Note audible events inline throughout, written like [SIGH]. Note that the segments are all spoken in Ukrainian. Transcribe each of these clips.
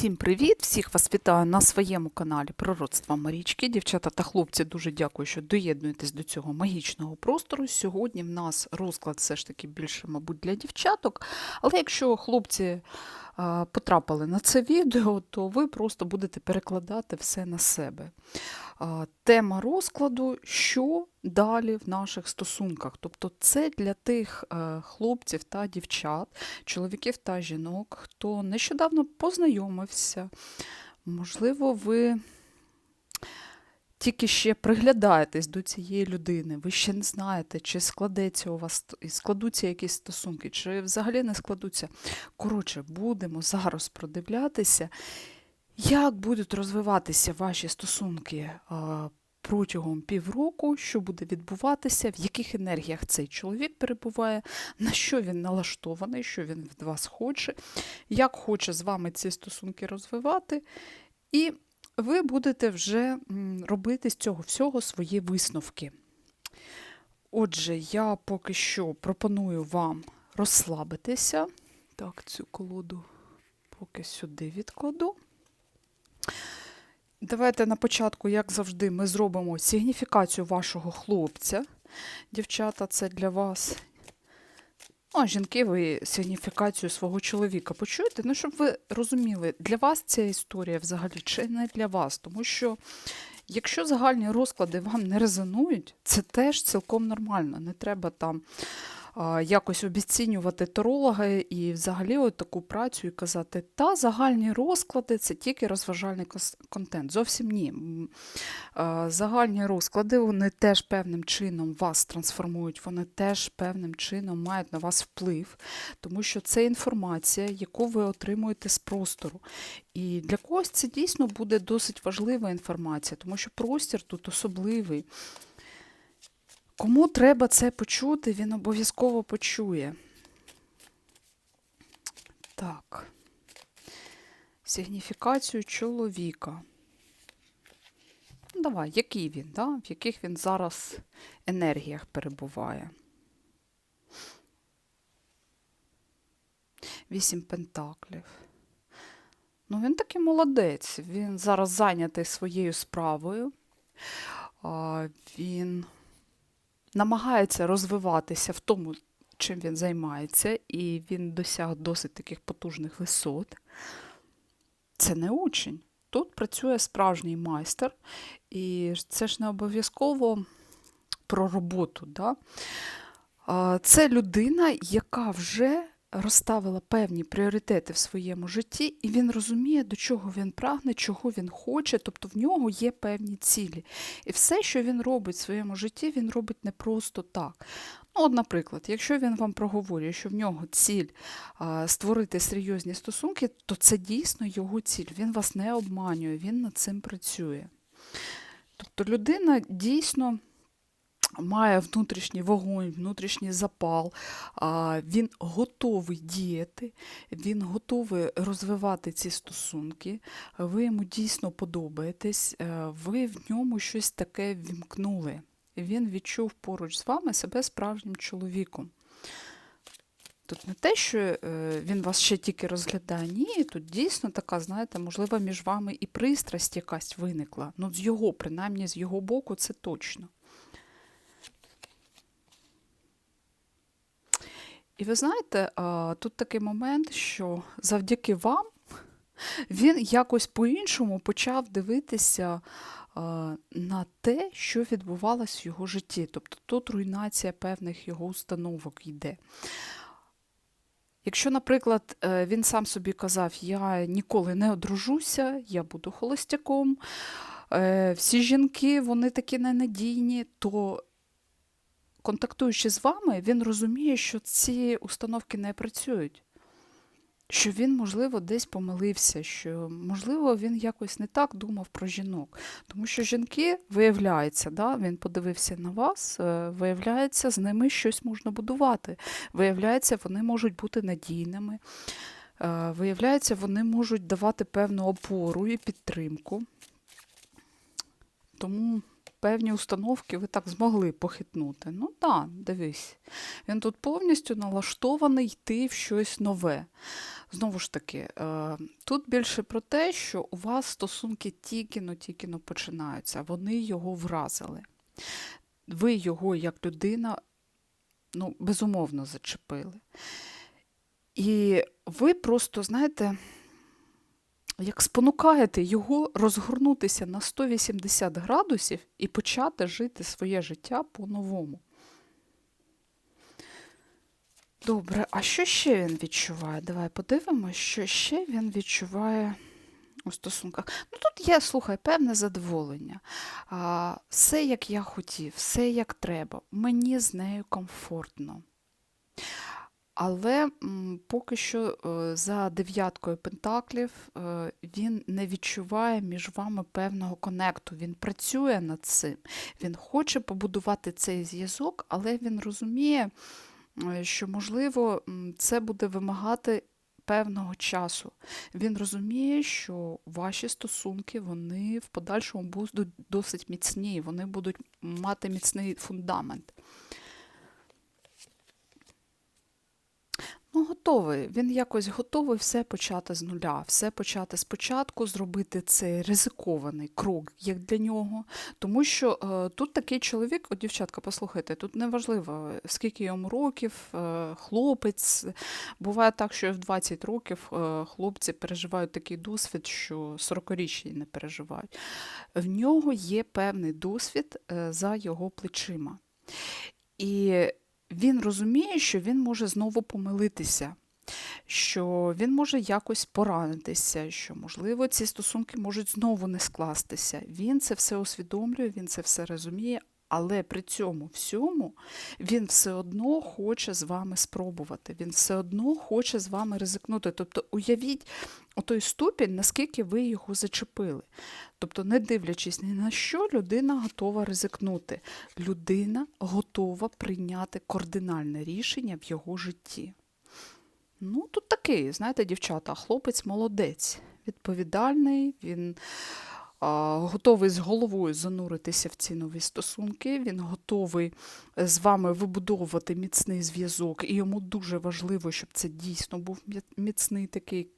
Всім привіт! Всіх вас вітаю на своєму каналі Пророцтва Марічки. Дівчата та хлопці, дуже дякую, що доєднуєтесь до цього магічного простору. Сьогодні в нас розклад все ж таки більше, мабуть, для дівчаток. Але якщо хлопці потрапили на це відео, то ви просто будете перекладати все на себе. Тема розкладу, що далі в наших стосунках. Тобто це для тих е, хлопців та дівчат, чоловіків та жінок, хто нещодавно познайомився. Можливо, ви тільки ще приглядаєтесь до цієї людини, ви ще не знаєте, чи складеться у вас складуться якісь стосунки, чи взагалі не складуться. Коротше, будемо зараз продивлятися, як будуть розвиватися ваші стосунки а, протягом півроку, що буде відбуватися, в яких енергіях цей чоловік перебуває, на що він налаштований, що він від вас хоче, як хоче з вами ці стосунки розвивати. І ви будете вже робити з цього всього свої висновки. Отже, я поки що пропоную вам розслабитися. Так, цю колоду поки сюди відкладу. Давайте на початку, як завжди, ми зробимо сигніфікацію вашого хлопця. Дівчата, це для вас. Ну, жінки, ви сигніфікацію свого чоловіка почуєте? Ну, щоб ви розуміли, для вас ця історія взагалі чи не для вас. Тому що, якщо загальні розклади вам не резонують, це теж цілком нормально. Не треба там якось обіцінювати таролога і взагалі от таку працю і казати, та загальні розклади це тільки розважальний контент. Зовсім ні. Загальні розклади вони теж певним чином вас трансформують, вони теж певним чином мають на вас вплив, тому що це інформація, яку ви отримуєте з простору. І для когось це дійсно буде досить важлива інформація, тому що простір тут особливий. Кому треба це почути, він обов'язково почує. Так. Сигніфікацію чоловіка. Ну, давай, який він, да? в яких він зараз енергіях перебуває. Вісім пентаклів. Ну, він такий молодець. Він зараз зайнятий своєю справою. А, Він намагається розвиватися в тому, чим він займається, і він досяг досить таких потужних висот. Це не учень. Тут працює справжній майстер, і це ж не обов'язково про роботу. Да? Це людина, яка вже розставила певні пріоритети в своєму житті, і він розуміє, до чого він прагне, чого він хоче, тобто в нього є певні цілі. І все, що він робить в своєму житті, він робить не просто так. Ну, от, наприклад, якщо він вам проговорює, що в нього ціль а, створити серйозні стосунки, то це дійсно його ціль. Він вас не обманює, він над цим працює. Тобто людина дійсно має внутрішній вогонь, внутрішній запал, він готовий діяти, він готовий розвивати ці стосунки, ви йому дійсно подобаєтесь, е, ви в ньому щось таке вімкнули. Він відчув поруч з вами себе справжнім чоловіком. Тут не те, що е, він вас ще тільки розглядає, ні, тут дійсно така, знаєте, можливо, між вами і пристрасть якась виникла. Ну, з його, принаймні, з його боку, це точно. І ви знаєте, тут такий момент, що завдяки вам [LAUGHS] він якось по-іншому почав дивитися на те, що відбувалось в його житті. Тобто тут руйнація певних його установок йде. Якщо, наприклад, е, він сам собі казав, я ніколи не одружуся, я буду холостяком, е, всі жінки вони такі ненадійні, то контактуючи з вами, він розуміє, що ці установки не працюють. Що він, можливо, десь помилився, що, можливо, він якось не так думав про жінок. Тому що жінки, виявляється, да, він подивився на вас, е, виявляється, з ними щось можна будувати. Виявляється, вони можуть бути надійними. Е, Виявляється, вони можуть давати певну опору і підтримку. Тому певні установки ви так змогли похитнути. Ну так, дивись. Він тут повністю налаштований йти в щось нове. Знову ж таки, е, тут більше про те, що у вас стосунки тільки-но, тільки-но починаються. Вони його вразили. Ви його як людина, ну, безумовно, зачепили. І ви просто, знаєте, як спонукаєте його розгорнутися на 180 градусів і почати жити своє життя по-новому. Добре, а що ще він відчуває? Давай подивимось, що ще він відчуває у стосунках. Ну, тут є, слухай, певне задоволення. А, все, як я хотів, все як треба. Мені з нею комфортно. Але поки що е, за дев'яткою пентаклів е, він не відчуває між вами певного конекту. Він працює над цим. Він хоче побудувати цей зв'язок, але він розуміє, е, що, можливо, це буде вимагати певного часу. Він розуміє, що ваші стосунки вони в подальшому будуть досить міцні, вони будуть мати міцний фундамент. Ну, готовий. Він якось готовий все почати з нуля, все почати спочатку, зробити цей ризикований крок як для нього. Тому що е, тут такий чоловік, от дівчатка, послухайте, тут неважливо, скільки йому років, е, хлопець. Буває так, що в 20 років е, хлопці переживають такий досвід, що 40-річні не переживають. В нього є певний досвід е, за його плечима. І він розуміє, що він може знову помилитися, що він може якось поранитися, що, можливо, ці стосунки можуть знову не скластися. Він це все усвідомлює, він це все розуміє, але при цьому всьому він все одно хоче з вами спробувати, він все одно хоче з вами ризикнути. Тобто, уявіть той ступінь, наскільки ви його зачепили. Тобто, не дивлячись ні на що, людина готова ризикнути. Людина готова прийняти кардинальне рішення в його житті. Ну, тут такий, знаєте, дівчата, хлопець молодець, відповідальний, він готовий з головою зануритися в ці нові стосунки, він готовий з вами вибудовувати міцний зв'язок, і йому дуже важливо, щоб це дійсно був міцний такий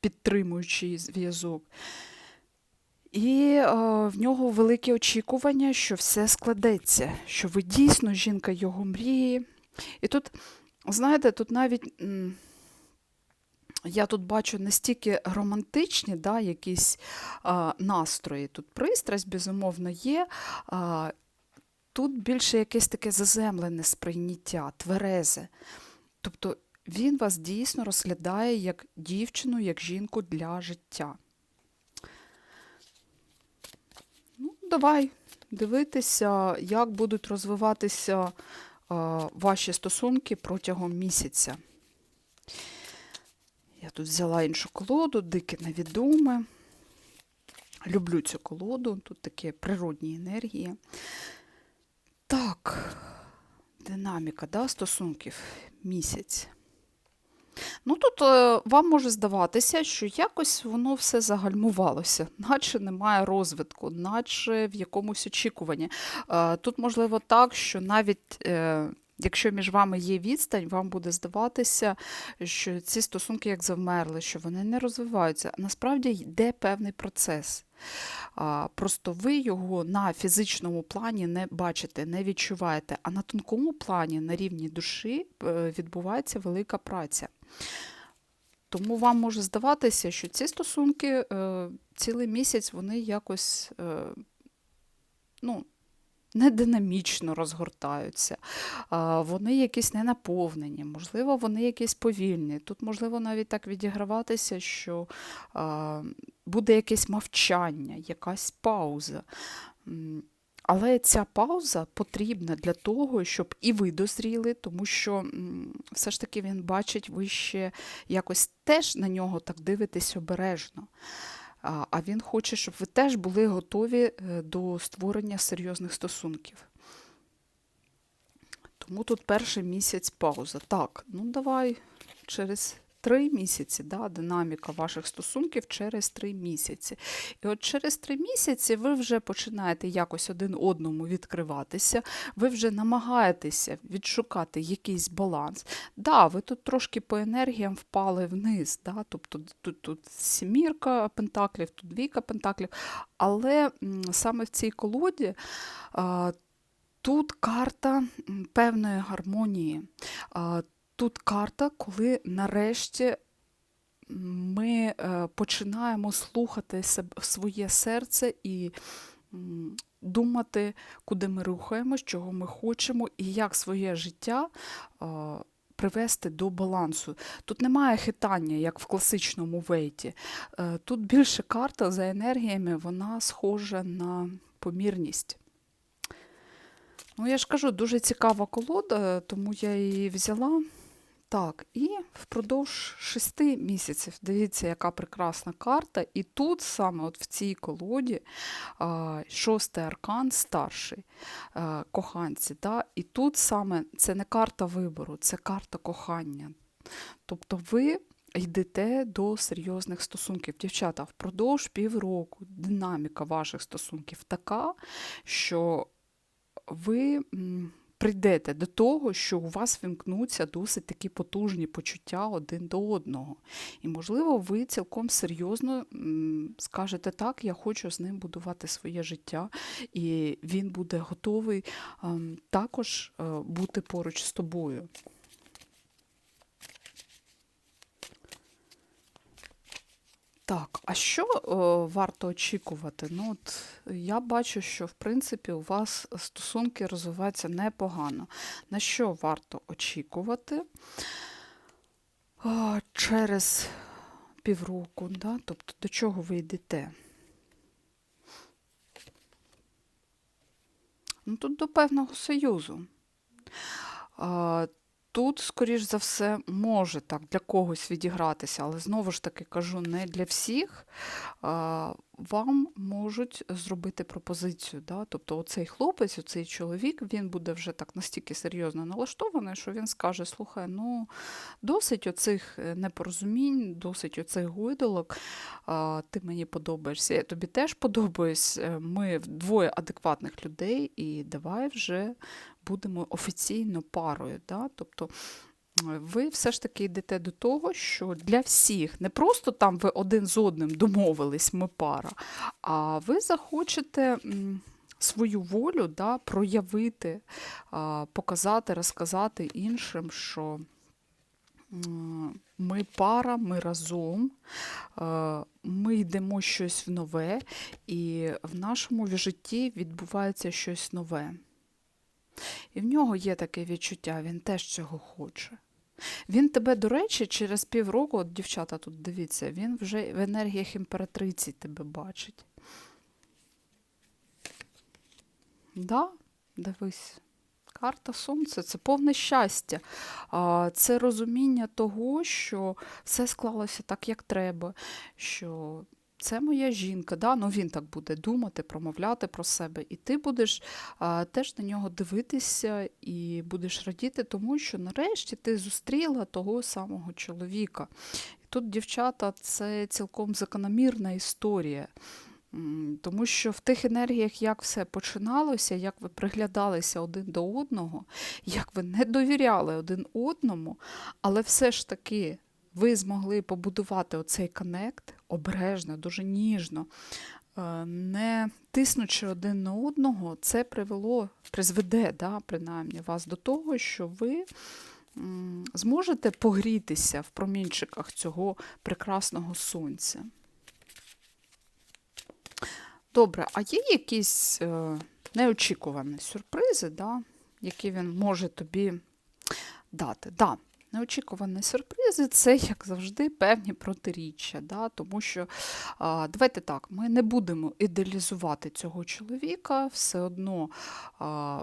підтримуючий зв'язок. І е, в нього великі очікування, що все складеться, що ви дійсно жінка його мрії. І тут, знаєте, тут навіть я тут бачу не стільки романтичні да, якісь е, настрої. Тут пристрасть, безумовно, є. Е, тут більше якесь таке заземлене сприйняття, тверезе. Тобто він вас дійсно розглядає як дівчину, як жінку для життя. Ну, давай дивитися, як будуть розвиватися е, ваші стосунки протягом місяця. Я тут взяла іншу колоду, дике невідоме. Люблю цю колоду, тут такі природні енергії. Так, динаміка да, стосунків місяць. Ну тут е, вам може здаватися, що якось воно все загальмувалося, [LAUGHS] наче немає розвитку, наче в якомусь очікуванні. Е, тут можливо так, що навіть. Е, Якщо між вами є відстань, вам буде здаватися, що ці стосунки як завмерли, що вони не розвиваються. Насправді йде певний процес. Просто ви його на фізичному плані не бачите, не відчуваєте, а на тонкому плані, на рівні душі, відбувається велика праця. Тому вам може здаватися, що ці стосунки е, цілий місяць вони якось е, ну, не динамічно розгортаються, вони якісь не наповнені, можливо, вони якісь повільні. Тут, можливо, навіть так відіграватися, що буде якесь мовчання, якась пауза. Але ця пауза потрібна для того, щоб і ви дозріли, тому що все ж таки він бачить, ви ще якось теж на нього так дивитесь обережно. А він хоче, щоб ви теж були готові е, до створення серйозних стосунків. Тому тут перший місяць пауза. Так, ну давай через Три місяці, да, динаміка ваших стосунків через три місяці. І от через три місяці ви вже починаєте якось один одному відкриватися, ви вже намагаєтеся відшукати якийсь баланс. Да, ви тут трошки по енергіям впали вниз, да, тобто тут, тут сімірка пентаклів, тут двійка пентаклів, але саме в цій колоді тут карта певної гармонії. Тут карта, коли нарешті ми е, починаємо слухати своє серце і думати, куди ми рухаємось, чого ми хочемо, і як своє життя е, привести до балансу. Тут немає хитання, як в класичному вейті. Е, Тут більше карта за енергіями, вона схожа на помірність. Ну, я ж кажу, дуже цікава колода, тому я її взяла. Так, і впродовж шести місяців, дивіться, яка прекрасна карта. І тут саме от в цій колоді шостий аркан старший коханці. Да? І тут саме це не карта вибору, це карта кохання. Тобто ви йдете до серйозних стосунків. Дівчата, впродовж півроку динаміка ваших стосунків така, що ви прийдете до того, що у вас вимкнуться досить такі потужні почуття один до одного. І, можливо, ви цілком серйозно скажете так, я хочу з ним будувати своє життя, і він буде готовий ем, також е, бути поруч з тобою. Так, а що е, варто очікувати? Ну, от я бачу, що в принципі у вас стосунки розвиваються непогано. На що варто очікувати а, через півроку, да? тобто до чого ви йдете? Ну, тут до певного союзу. Тут, скоріш за все, може так для когось відігратися, але знову ж таки кажу, не для всіх. Вам можуть зробити пропозицію. Да? Тобто оцей хлопець, оцей чоловік, він буде вже так настільки серйозно налаштований, що він скаже: слухай, ну досить оцих е, непорозумінь, досить оцих гойдолок, ти мені подобаєшся, я тобі теж подобаюсь. Е, Ми двоє адекватних людей, і давай вже будемо офіційно парою. Да? Тобто ви все ж таки йдете до того, що для всіх не просто там ви один з одним домовились, ми пара, а ви захочете. Свою волю да, проявити, показати, розказати іншим, що ми пара, ми разом, ми йдемо щось в нове, і в нашому житті відбувається щось нове. І в нього є таке відчуття, він теж цього хоче. Він тебе, до речі, через півроку, от дівчата тут дивіться, він вже в енергіях імператриці тебе бачить. Да, дивись. Карта Сонця це повне щастя. Це розуміння того, що все склалося так, як треба, що це моя жінка. Да? Ну, він так буде думати, промовляти про себе. І ти будеш а, теж на нього дивитися і будеш радіти, тому що нарешті ти зустріла того самого чоловіка. І тут, дівчата, це цілком закономірна історія. Тому що в тих енергіях, як все починалося, як ви приглядалися один до одного, як ви не довіряли один одному, але все ж таки ви змогли побудувати оцей коннект обережно, дуже ніжно, е, не тиснучи один на одного, це привело, призведе, да, принаймні, вас до того, що ви зможете погрітися в промінчиках цього прекрасного сонця. Добре, а є якісь е, неочікувані сюрпризи, да, які він може тобі дати? Да, неочікувані сюрпризи це, як завжди, певні протиріччя. Да, тому що, давайте так, ми не будемо ідеалізувати цього чоловіка, все одно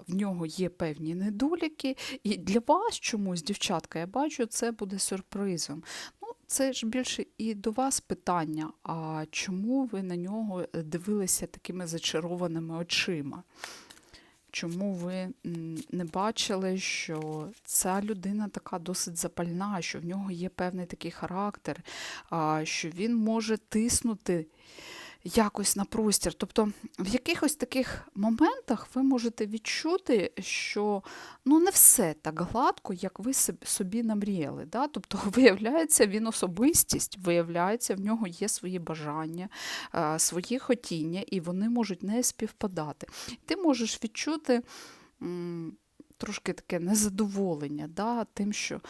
в нього є певні недоліки. І для вас чомусь, дівчатка, я бачу, це буде сюрпризом. Ну, це ж більше і до вас питання, а чому ви на нього дивилися такими зачарованими очима? Чому ви не бачили, що ця людина така досить запальна, що в нього є певний такий характер, що він може тиснути якось на простір. Тобто в якихось таких моментах ви можете відчути, що ну, не все так гладко, як ви собі- намріяли. Да? Тобто, [LAUGHS] виявляється, він особистість, виявляється, в нього є свої бажання, свої хотіння, і вони можуть не співпадати. Ти можеш відчути трошки таке незадоволення да, тим, що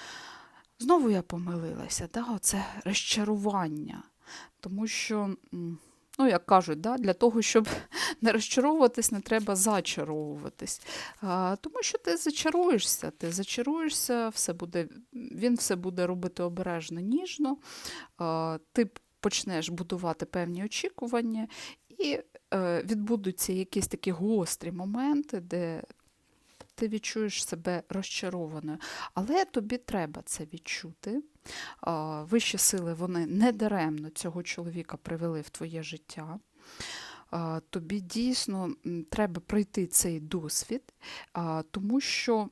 знову я помилилася, да, оце розчарування. Тому що, ну, як кажуть, да, для того, щоб [LAUGHS] не розчаровуватись, не треба зачаровуватись. А, тому що ти зачаруєшся, ти зачаруєшся, все буде, він все буде робити обережно, ніжно, а, ти почнеш будувати певні очікування, і е, відбудуться якісь такі гострі моменти, де ти відчуєш себе розчарованою. Але тобі треба це відчути. Вищі сили вони не даремно цього чоловіка привели в твоє життя. Тобі дійсно треба пройти цей досвід, тому що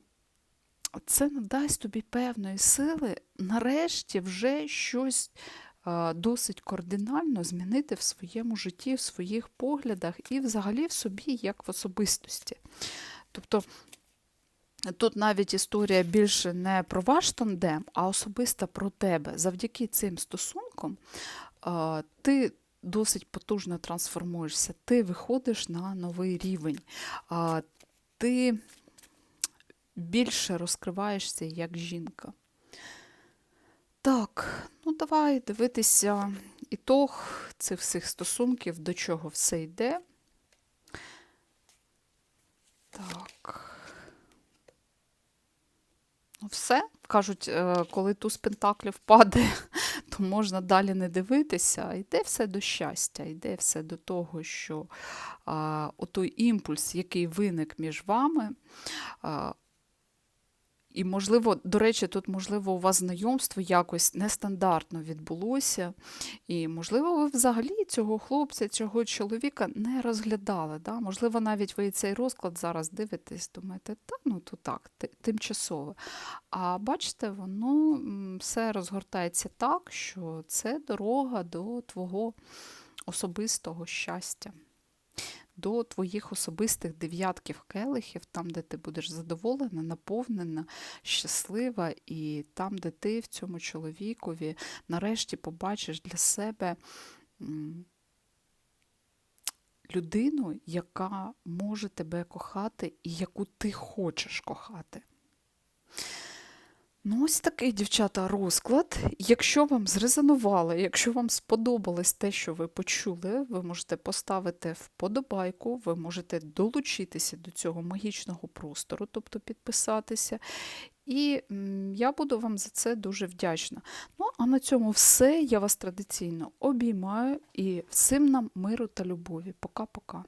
це надасть тобі певної сили нарешті вже щось досить кардинально змінити в своєму житті, в своїх поглядах і взагалі в собі як в особистості. Тобто Тут навіть історія більше не про ваш тандем, а особисто про тебе. Завдяки цим стосункам ти досить потужно трансформуєшся, ти виходиш на новий рівень, ти більше розкриваєшся як жінка. Так, ну давай дивитися ітог цих всіх стосунків, до чого все йде. Так. Все. Кажуть, е, коли туз пентаклів падає, [LAUGHS] то можна далі не дивитися. Йде все до щастя, йде все до того, що а, отой імпульс, який виник між вами. І, можливо, до речі, тут, можливо, у вас знайомство якось нестандартно відбулося. І, можливо, ви взагалі цього хлопця, цього чоловіка не розглядали. Да? Можливо, навіть ви цей розклад зараз дивитесь, думаєте, та ну то так, ти- тимчасово. А бачите, воно все розгортається так, що це дорога до твого особистого щастя. До твоїх особистих дев'ятків келихів, там, де ти будеш задоволена, наповнена, щаслива, і там, де ти в цьому чоловікові нарешті побачиш для себе людину, яка може тебе кохати і яку ти хочеш кохати. Ну, ось такий, дівчата, розклад. Якщо вам зрезонувало, якщо вам сподобалось те, що ви почули, ви можете поставити вподобайку, ви можете долучитися до цього магічного простору, тобто підписатися. І я буду вам за це дуже вдячна. Ну, а на цьому все. Я вас традиційно обіймаю і всім нам миру та любові. Пока-пока.